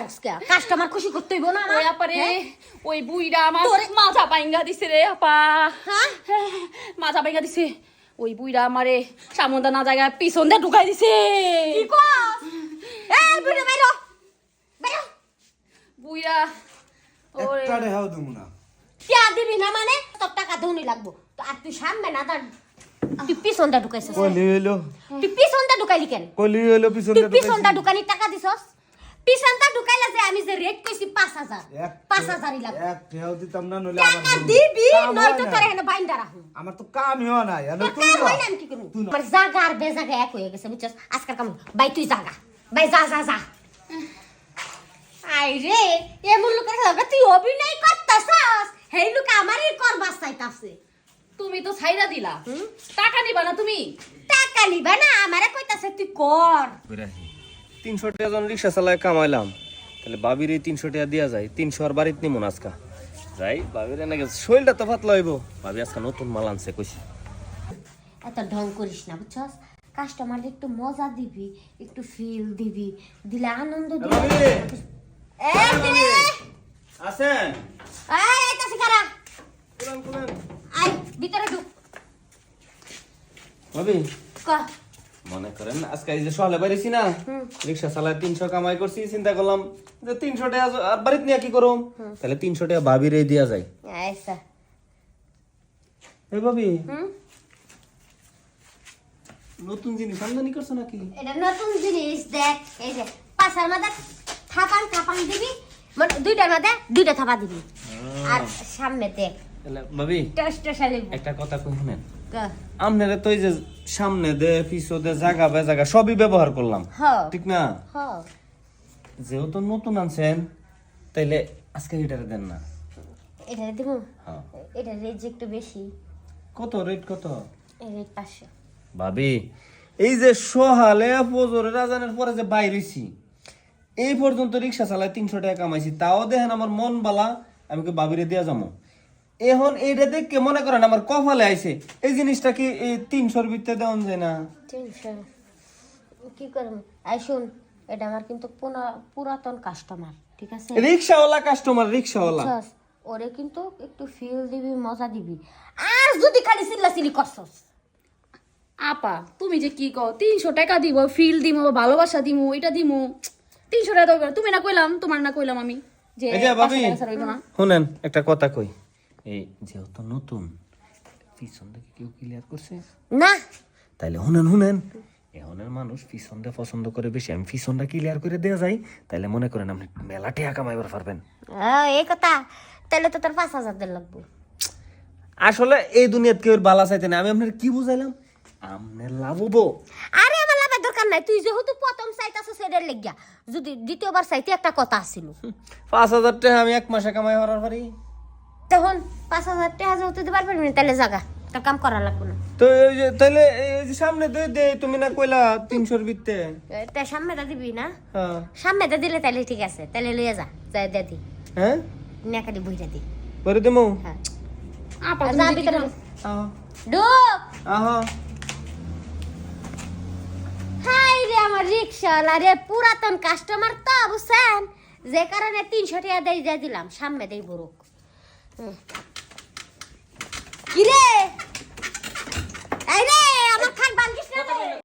আজকে কাস্টমার খুশি করতে হইব না আমার? ওই আপারে হ্যাঁ? ওই বুইরা আমার মাথা বাইঙ্গা দিছে রে আপা। হ্যাঁ? মাথা বাইঙ্গা দিছে। ওই বুইরা আমারে সামন্দা না জায়গায় পিছন দিয়ে ঢুকাই দিছে। কি কস? এই বুড়ি বাইরো। বাইরো। বুইরা ওরে। একটা না। টিয়া দিবি না মানে? তোর টাকা ধুনি লাগবো। তো আর তুই সামনে না তার তুই পিছনটা ঢুকাইছিস। কলি হইল। তুই পিছনটা ঢুকাইলি কেন? কলি হইল তুই পিছনটা ঢুকানি টাকা দিছস? ঢুকাইলে যে আমি যে রেট কইছি পাঁচ হাজার পাঁচ হাজারই লাগবে এক রেহাও দিতাম না নইলে টাকা আমার গরু। দিবি কাম হয় নয়তো না। তোর এখানে বাইন্দা রাখুন আমার তো কাম হওয়া নাই আর তোর তুই কাম না। হয় না আমি কি করব তুই না। আমার জাগা আর বেজাগা এক হয়ে গেছে বুঝছস আজকাল কাম বাই তুই জাগা বাই যা যা যা আই রে এমন লোকের লগে তুই অভিনয় করতাছস হেই লোক আমারই করবার চাইতাছে তুমি তো ছাইরা দিলা টাকা নিবা না তুমি টাকা নিবা না আমারে কইতাছে তুই কর তিনশো টাকা জন রিক্সা চালায় কামাইলাম তাহলে বাবির এই তিনশো টাকা দেওয়া যায় তিনশো আর বাড়িতে নিমন আজকা যাই বাবির এনে গেছে। শরীরটা তো ভাত লইব ভাবি আজকে নতুন মাল আনছে কইছি। এত ঢং করিস না বুঝছস? কাস্টমার একটু মজা দিবি একটু ফিল দিবি দিলে আনন্দ দিবি। আছেন এই আইতাছি কারা আই ভিতরে ঢুক। ভাবি ক? মনে করেন আজকে এই যে সকালে বেরিয়েছি না রিক্সা চালায় তিনশো কামাই করছি চিন্তা করলাম যে তিনশো টাকা আর বাড়িতে নিয়ে কি করুম? তাহলে তিনশো টাকা ভাবির এই দেওয়া যায় এই ভাবি নতুন জিনিস আমদানি করছ নাকি? এটা নতুন জিনিস দেখ এই যে পাশার মধ্যে থাপান থাপান দিবি মানে দুইটার মধ্যে দুইটা থাপা দিবি। আর সামনে দেখ ভাবি একটা কথা কই শুনেন আপনারা তো এই যে সামনে দে পিছনে জায়গা বে জায়গা সবই ব্যবহার করলাম। ঠিক না? যেহেতু নতুন আনছেন তাইলে আজকে দেন না। এটা দিব। এটা রেট একটু বেশি। কত? রেট কত? এই রেট পাঁচশো। ভাবি এই যে সহালে ফজরের রাজানের পরে যে বাইরেছি এই পর্যন্ত রিক্সা চালায় তিনশো টাকা কামাইছি তাও দেখেন আমার মন বালা আমি কি ভাবিরে দিয়া যাব? এখন এইটা দেখে মনে করেন আমার কপালে আইছে। এই জিনিসটা কি এই তিনশোর ভিতরে দেওয়া যায় না? তিনশো। কি করব আই শুন এটা আমার কিন্তু পুরাতন কাস্টমার ঠিক আছে? রিক্সাওয়ালা কাস্টমার রিক্সাওয়ালা। ওরে কিন্তু একটু ফিল দিবি মজা দিবি। আর যদি খালি চিল্লাচিল্লি করছস? আপা তুমি যে কি কও? তিনশো টাকা দিব ফিল দিমু ভালোবাসা দিমু এটা দিমু। তিনশো টাকা তুমি না কইলাম তোমার না কইলাম আমি যে শুনেন একটা কথা কই। এই যেহেতু নতুন পিছন থেকে কেউ ক্লিয়ার করছে? না। তাইলে শুনেন শুনেন এখনের মানুষ পিছনটা পছন্দ করে বেশি। আমি পিছনটা ক্লিয়ার করে দেওয়া যাই। তাইলে মনে করেন আপনি মেলা টাকা কামাইবার পারবেন। এই কথা। তাহলে তো তোর পাঁচ হাজার দেড় লাগবো আসলে এই দুনিয়াত কেউ বালা চাইতে না আমি আপনার কি বুঝাইলাম? আপনার লাভ হব। আরে আমার লাভের দরকার নাই। তুই যেহেতু প্রথম চাইতাছ সেটার লেগিয়া যদি দ্বিতীয়বার চাইতে একটা কথা আছিল। পাঁচ হাজার টাকা আমি এক মাসে কামাই করার পারি তখন পাঁচ হাজার টাকা দিতে পারবি না তাহলে জাগা তোর কাম করা লাগবে না। তো এই যে তাইলে এই যে সামনে দে দে তুমি না কইলা তিনশোর ভিত্তে? তা সামনেটা দিবি না? হ্যাঁ। সামনেটা দিলে তাহলে ঠিক আছে তাহলে লইয়া যা যাই দে দি। হ্যাঁ? নেকাটি বইটা দি। করে দেবো হ্যাঁ। আপা যা ভিতরে আহ। ঢুক আহ। হাই রে আমার রিক্সাওয়ালা রে পুরাতন কাস্টমার তো বুঝছেন? যে কারণে তিনশো টাকা দিয়ে দিয়ে দিলাম সামনে দেই বরুক। Gire.